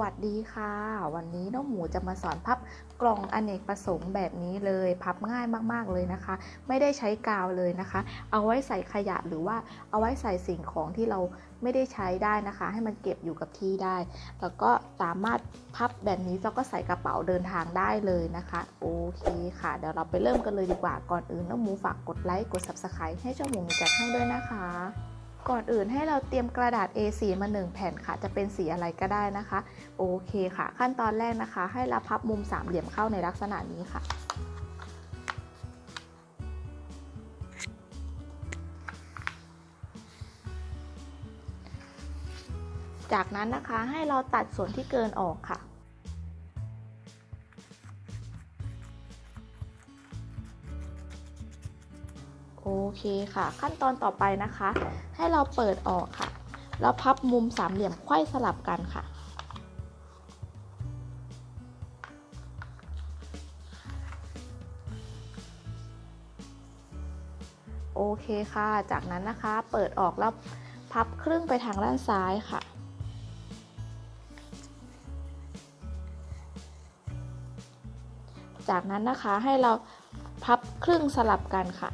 วัสดีค่ะ วันนี้น้องหมูจะมาสอนพับกล่องอเนกประสงค์แบบนี้เลย พับง่ายมากๆเลยนะคะ ไม่ได้ใช้กาวเลยนะคะ เอาไว้ใส่ขยะหรือว่าเอาไว้ใส่สิ่งของที่เราไม่ได้ใช้ได้นะคะ ให้มันเก็บอยู่กับที่ได้ แล้วก็สามารถพับแบบนี้เราก็ใส่กระเป๋าเดินทางได้เลยนะคะ โอเคค่ะ เดี๋ยวเราไปเริ่มกันเลยดีกว่าก่อนอื่นน้องหมูฝากกดไลค์กด subscribe ให้เจ้าหมูมีจัดให้ด้วยนะคะ ก่อนอื่นให้เราเตรียมกระดาษ A4 มา 1 แผ่นค่ะ จะเป็นสีอะไรก็ได้นะคะ โอเคค่ะ ขั้นตอนแรกนะคะ ให้เราพับมุมสามเหลี่ยมเข้าในลักษณะนี้ค่ะ จากนั้นนะคะให้เราตัดส่วนที่เกินออกค่ะ โอเคค่ะ ขั้นตอนต่อไปนะคะ ให้เราเปิดออกค่ะ แล้วพับมุมสามเหลี่ยมไขว้สลับกันค่ะโอเคค่ะ จากนั้นนะคะ เปิดออกแล้วพับครึ่งไปทางด้านซ้ายค่ะ จากนั้นนะคะให้เราพับครึ่งสลับกันค่ะ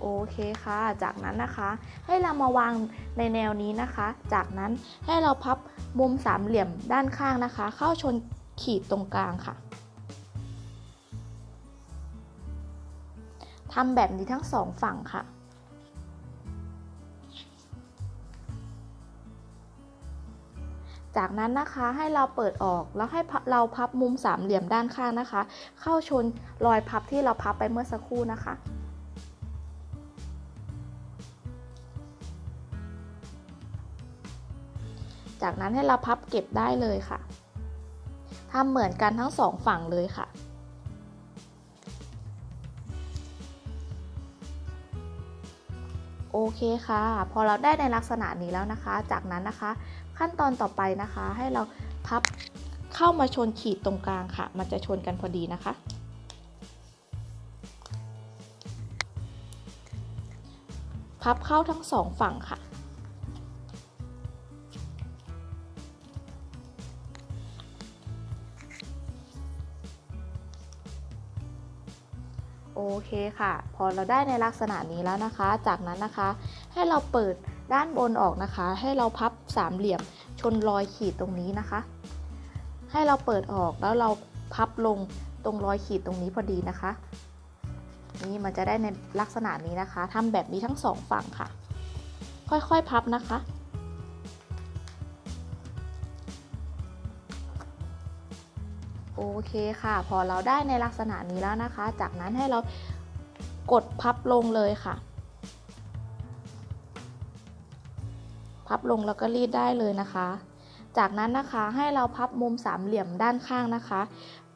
โอเคค่ะ จากนั้นนะคะ ให้เรามาวางในแนวนี้นะคะ จากนั้นให้เราพับมุมสามเหลี่ยมด้านข้างนะคะ เข้าชนขีดตรงกลางค่ะทำแบบนี้ทั้งสองฝั่งค่ะจากนั้นนะคะให้เราเปิดออกแล้วให้เราพับมุมสามเหลี่ยมด้านข้างนะคะ เข้าชนรอยพับที่เราพับไปเมื่อสักครู่นะคะ จากนั้นให้เราพับเก็บได้เลยค่ะทำเหมือนกันทั้งสองฝั่งเลยค่ะโอเคค่ะ พอเราได้ในลักษณะนี้แล้วนะคะ จากนั้นนะคะ ขั้นตอนต่อไปนะคะ ให้เราพับเข้ามาชนขีดตรงกลางค่ะ มันจะชนกันพอดีนะคะ พับเข้าทั้งสองฝั่งค่ะ โอเคค่ะ พอเราได้ในลักษณะนี้แล้วนะคะ จากนั้นนะคะ ให้เราเปิดด้านบนออกนะคะ ให้เราพับสามเหลี่ยมชนรอยขีดตรงนี้นะคะ ให้เราเปิดออกแล้วเราพับลงตรงรอยขีดตรงนี้พอดีนะคะ นี่มันจะได้ในลักษณะนี้นะคะทำแบบนี้ทั้งสองฝั่งค่ะ ค่อยๆพับนะคะ โอเคค่ะ พอเราได้ในลักษณะนี้แล้วนะคะ จากนั้นให้เรากดพับลงเลยค่ะ พับลงแล้วก็รีดได้เลยนะคะ จากนั้นนะคะให้เราพับมุมสามเหลี่ยมด้านข้างนะคะ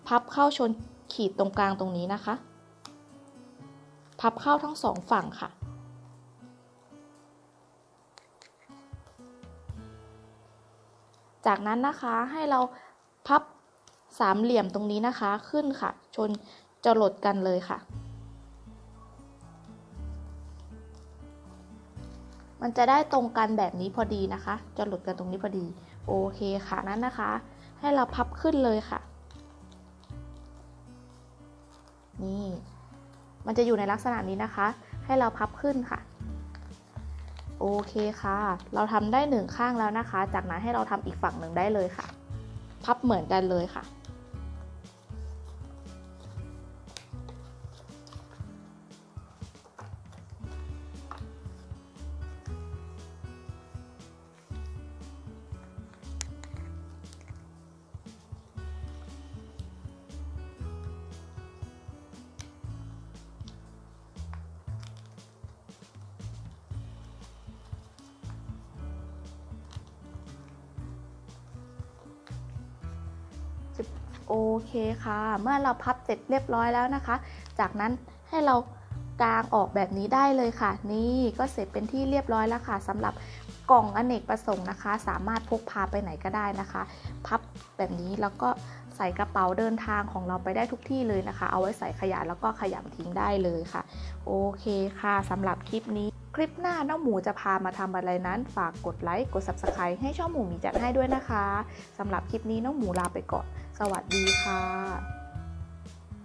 พับเข้าชนขีดตรงกลางตรงนี้นะคะ พับเข้าทั้งสองฝั่งค่ะ จากนั้นนะคะให้เราพับ สามเหลี่ยมตรงนี้นะคะขึ้นค่ะ ชนจะหลดกันเลยค่ะ มันจะได้ตรงกันแบบนี้พอดีนะคะจะหลุดกันตรงนี้พอดี โอเคค่ะนั้นนะคะ ให้เราพับขึ้นเลยค่ะ นี่ มันจะอยู่ในลักษณะนี้นะคะ ให้เราพับขึ้นค่ะ โอเคค่ะ เราทำได้หนึ่งข้างแล้วนะคะ จากนั้นให้เราทำอีกฝั่งหนึ่งได้เลยค่ะ พับเหมือนกันเลยค่ะ โอเคค่ะ เมื่อเราพับเสร็จเรียบร้อยแล้วนะคะ จากนั้นให้เรากางออกแบบนี้ได้เลยค่ะ นี่ก็เสร็จเป็นที่เรียบร้อยแล้วค่ะสำหรับกล่องอเนกประสงค์นะคะ สามารถพกพาไปไหนก็ได้นะคะ พับแบบนี้แล้วก็ใส่กระเป๋าเดินทางของเราไปได้ทุกที่เลยนะคะ เอาไว้ใส่ขยะแล้วก็ขยำทิ้งได้เลยค่ะ โอเคค่ะสำหรับคลิปนี้ คลิปหน้าน้องหมูจะพามาทำอะไรนั้น ฝากกดไลค์กด Subscribe ให้ช่องหมูมีจัดให้ด้วยนะคะสำหรับคลิปนี้น้องหมูลาไปก่อน สวัสดีค่ะ